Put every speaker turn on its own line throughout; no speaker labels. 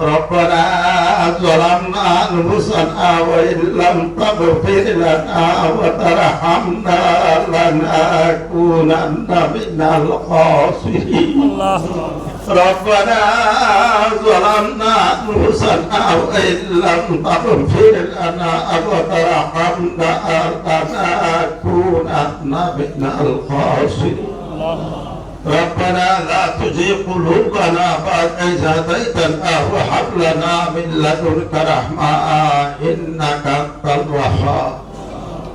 ربنا ظلمنا أنفسنا وإن لم تغفر لنا وترحمنا لنكونن من الخاسرين
الله
ربنا ظلمنا أنفسنا وإن لم تغفر لنا وترحمنا لنكونن من الخاسرين ربنا لا تزغ قلوبنا بعد إذ هديتنا وهب لنا من لدنك رحمة إنك أنت الوهاب.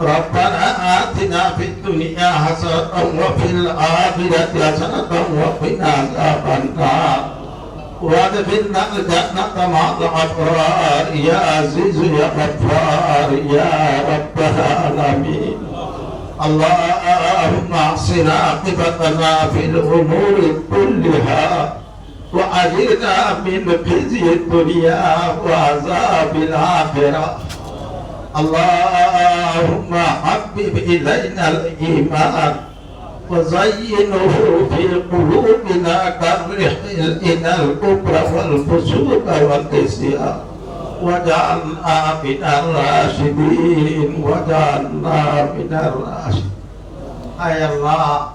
ربنا آتنا في الدنيا حسنة وفي الآخرة حسنة وقنا عذاب النار. وأدخلنا الجنة مع الأبرار. يا عزيز يا غفار. يا رب العالمين. اللهم احسن عاقبتنا في الأمور كلها واجرنا من خزي الدنيا وعذاب الآخرة. اللهم حبب إلينا الإيمان وزينه في قلوبنا كره إلى الكفر والفسوق والعصيان وجعلنا من الراشدين وجعلنا من الراشدين. আল্লাহ।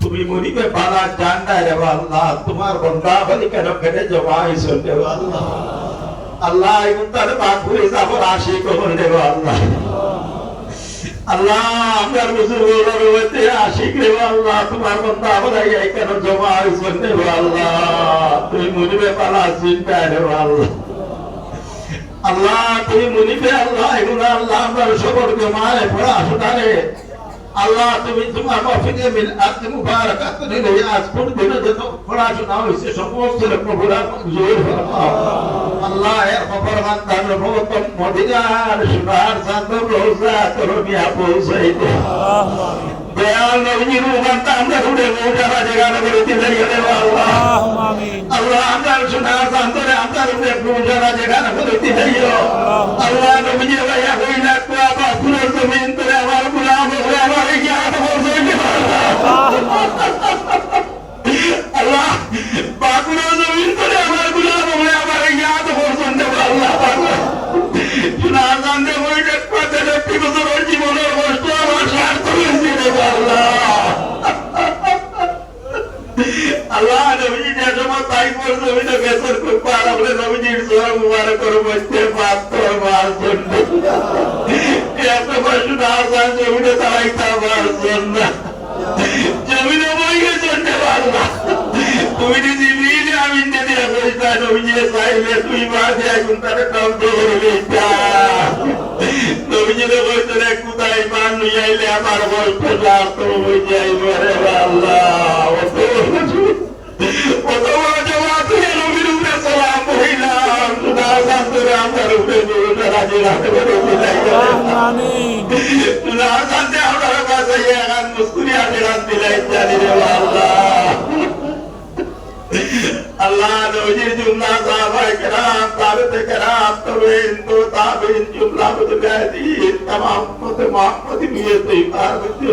তুমি মরিবে পালা জান্ডা রে আল্লাহ। তোমার বন্ধা বলি কেন কেটে জমাই শুনতে আল্লাহ। আল্লাহ এখন তার বাঘুরে যাব, রাশি কখন দেব আল্লাহ। আল্লাহ, আমার বুজুর্গের মধ্যে আশিক রে আল্লাহ। তোমার বন্ধা বলে কেন জমাই শুনতে আল্লাহ? তুমি মরিবে পালা চিন্তা রে আল্লাহ। আল্লাহ, তুমি মুনিবে আল্লাহ। এগুলো আল্লাহ, আমার সবর জমায় পড়াশোনারে আল্লাহ, তুমি তোমার মাফিকে মিল আজকে মুবারক আসরে রিয়াজ কোন দিনে যত পড়াশোনা হয়েছে সমস্ত আল্লাহ, এর দে দয়াল নবীর রূপান্ত আমরা ঘুরে মৌজারা জায়গা নগরে দিলে গেলে আল্লাহ আল্লাহ আপনার সোনার চাঁদরে আপনার উপরে মৌজারা জায়গা নগরে দিলে আল্লাহ নবীর ভাইয়া হইলা কুয়া বা জানতে বই দেখতে দেখতে বছর জীবনের কষ্ট আমার তাই করে নবীটা বেসর করে পারা বলে নবীজির সোয়া মুবারক করে বসতে পারতো আমার জন্য। এত কষ্ট গেছে আল্লাহ তুমি Esta novinha sai de sua imagem a juntar tão dolorita. Novinha de gosto de cuidar e mano e ele amar gosto da sua mulher e morrer lá. কত বড় জমাত নবীর উপরে সালাম মহিলাম সুদা শান্তুরে আমার উপরে নবীটা রাজি রাখতে পারে সুদা শান্তি আমার কাছে এখন মুস্কুরি আছে রাত দিলাই জানি রে বাবা আল্লাহ নবীর জুমলা সাহাবায়ে কেরাম তাবিতে কেরাম তবেইন তো তাবিন জুমলা মুতগাদিন तमाम উম্মত মুহাম্মদ নিয়ে তুই পার করতে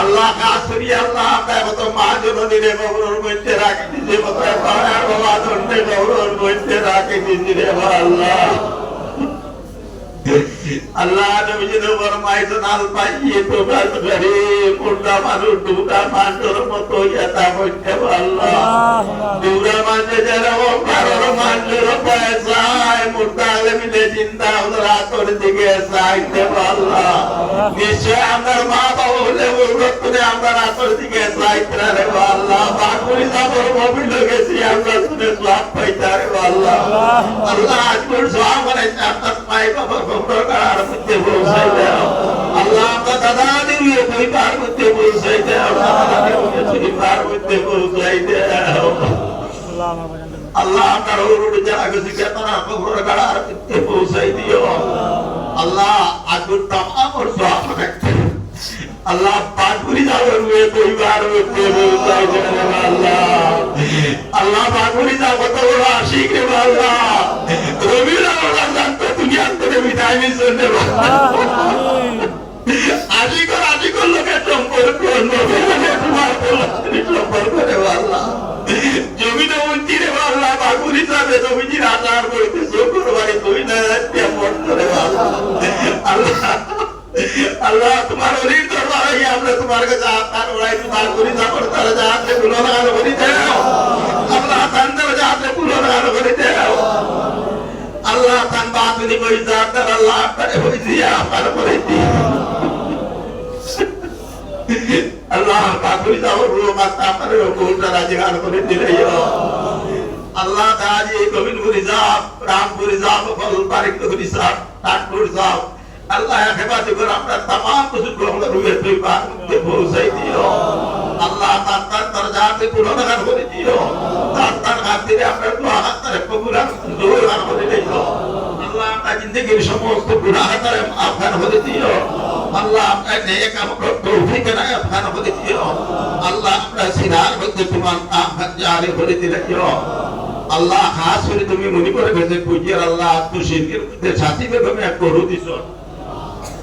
আল্লাহ কাসরি আল্লাহ কত মহাজননী রে গৌরর মধ্যে রাখি দিছে কত পাহাড় বাবা দণ্ডে গৌরর মধ্যে রাখি দিছে রে আল্লাহ আল্লাহ নবীজির ফরমাইছেন আল পাইয়ে তো বাস ঘরে মুর্দা মানুষ দুটা মানুষের মতো ও কারোর মানুষের পয়সায় মুর্দা আলমিনে চিন্তা ওদের হাতর দিকে সাইতে আল্লাহ। নিশ্চয় আমার মা বাবা হলে ওর করে আমার হাতর দিকে সাইতে রে বা কাপড় কবি লেগেছি, আল্লাহ শুনে সব পাইতারে আল্লাহ। আল্লাহ আজ কোন সব বানাইছে আপনার পায়ে কাপড় কবর কার মধ্যে পৌঁছাই দাও আল্লাহ আমরা দাদা দেবী ওই পার মধ্যে পৌঁছাই দাও পার মধ্যে পৌঁছাই দাও আল্লাহ আপনার ওর যারা গেছে কেতনা কবর কার মধ্যে পৌঁছাই দিও। আল্লাহ আজ কোন তাম আমার সব আল্লাহ পাকুরি দাবর মেয়ে পরিবার আল্লাহ। আল্লাহ পাকুরি দা কত বড় আশিক রে আল্লাহ রবির
তুমি আন্তরে
ভিটামিন জন্য লোকের সম্পর্ক আল্লাহ তান তারা যা, হাতে গুলো লাগানো করি দেও। আল্লাহ তান বাতুনি কই যা, তার আল্লাহ তারে হইছি আমার করে দিই আল্লাহ কাকুরি যাও রুহ মাতা করে কোনটা রাজি গান করে দিলে আল্লাহ দাজি গোবিন্দপুরি যাব রামপুরি যাব ফল বারিক নগরী যাব কানপুর যাব আল্লাহ হেফাজত করে আমরা तमाम কিছু গ্রহণ রুহে তুই বাকে পৌঁছাই দিও আল্লাহ তার তার তার যাতে পুনরাগান করে দিও তার তার খাতিরে আপনার দোয়া হাতারে কবুল দূর গান করে দিও আল্লাহ আপনার জিন্দগির সমস্ত গুনাহ তারে আফগান করে দিও আল্লাহ আপনার নেক আমল তৌফিক না আফগান করে দিও আল্লাহ আপনার সিনার মধ্যে তোমার আফগান জারি করে দিও আল্লাহ খাস করে তুমি মনে করে গেছে পুজিয়ার আল্লাহ আত্মশিল্পের মধ্যে সাথী বেগমে এক করু দিছ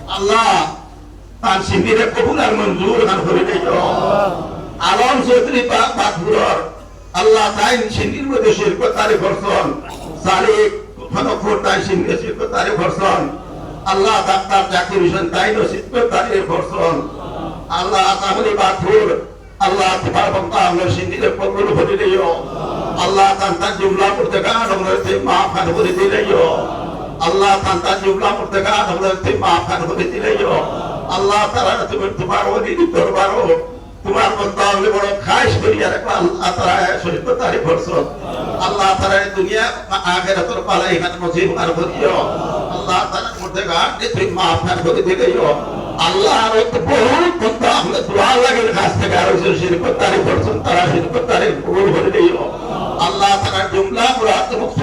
আল্লাহ তার শিবিরে কবুল আর মঞ্জুর গান করে আলম চৌধুরী পাক পাকপুরর আল্লাহ তাই সিন্দির মধ্যে শিল্প তারে ফরসন সালিক ফনফর তাই সিন্ধে শিল্প তারে ফরসন আল্লাহ ডাক্তার জাকির হোসেন তাই শিল্প তারে ফরসন আল্লাহ তাহলে পাকপুর আল্লাহ তোমার বক্তা আমরা সিন্দিরে কবুল করে দিও আল্লাহ তান্তান জুমলা করতে গান আমরা মাফ খান করে দিলেও আল্লাহ তান্তান জুমলা করতে গান আমরা মাফ খান করে আল্লাহ তারা তুমি তোমার ওলি দরবারও তোমার বন্ধা হলে বড় খাইশ করিয়া রাখো আল্লাহ তারা তারি আল্লাহ তারা দুনিয়া আগের তোর পালা এখানে আর করিও। আল্লাহ তারা আমরা লাগে কাছ থেকে, আর শরীর তারি তারা শরীর তারি দিও আল্লাহ তারা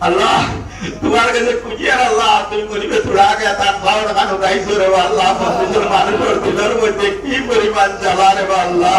আল্লাহ, তোমার কাছে খুঁজিয়ার আল্লাহ, তুমি গরিবে তোরা আগে তার ভালো খানো গাইছো রে আল্লাহ মানুষের দিলের মধ্যে কি পরিমাণ জ্বালা রে আল্লাহ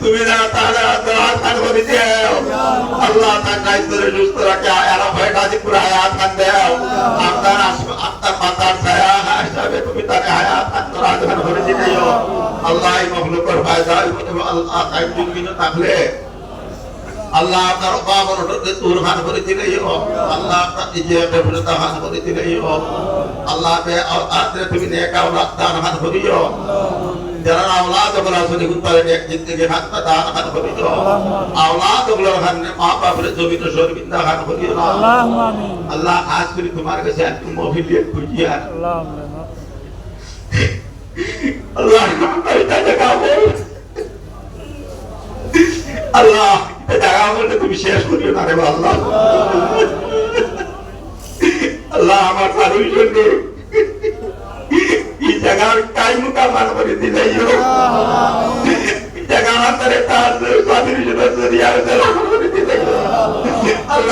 তুমি না তারা দোয়া খান করিতে আল্লাহ তাকে সুস্থ রাখে আয়ারা ভয় কাজে পুরো হায়াত খান দেও। আপনার আপনার মাতার তুমি তাকে হায়াত খান তোর দিলেও আল্লাহ মখলুকর ফায়দা আল্লাহ যুগিন থাকলে। আল্লাহ যারা আওলাদগুলা যদি উত্তরে এক দিন থেকে হাতটা দান খান করি আওলাদগুলো খানে মা বাপরে জমিতে শর্মিন্দা খান
করি
আল্লাহ আজ করি তোমার কাছে একটু মহিলিয়ে
খুঁজি আর
আল্লাহ আল্লাহ জায়গা বললে তুমি শেষ করিও না রে আল্লাহ।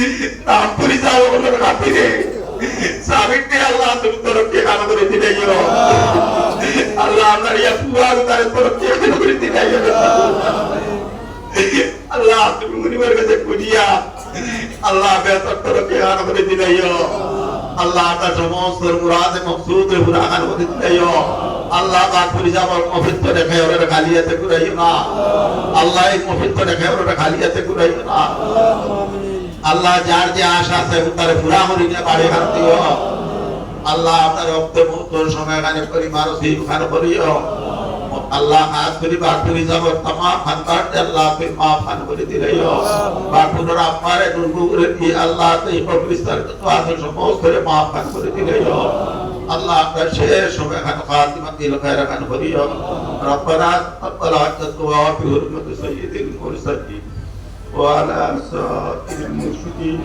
রামপুরি যাবার খাতিরে সাবিকটি আল্লাহ তুমি তরফকে কান করে দিলে আল্লাহ আপনার ইয়া পুরা তার তরফকে কান করে দিলে আল্লাহ তুমি মুনিবার কাছে কুজিয়া আল্লাহ আপনার সমস্ত মুরাদ মকসুদ করে দিলে আল্লাহ বাপুরি যাবার মফিত রেখে ওরা খালিয়াতে কুরাইও না। আল্লাহ এই আল্লাহ যার যে আশা আছে তার পুরা হরিকে বাড়ি হাত আল্লাহ আপনার অক্ত সময় কানে পরিবার স্বীকার করিও। আল্লাহ হাত করি বার করি যাব, তামা ফান বার আল্লাহ তুই মা ফান করে দিলাইও বার পুনর আমারে দুর্গু করে দি আল্লাহ তুই পবিত্র তো আছে সমস্ত রে মা ফান করে দিলাইও আল্লাহ আপনার শেষ সময় খান খাতিমা দিল খায়রা খান করিও। রব্বানা তকবাল হাক্কাত ওয়া ফি হুরমতি সাইয়্যিদিল মুরসালিন وعلى سائر المسلمين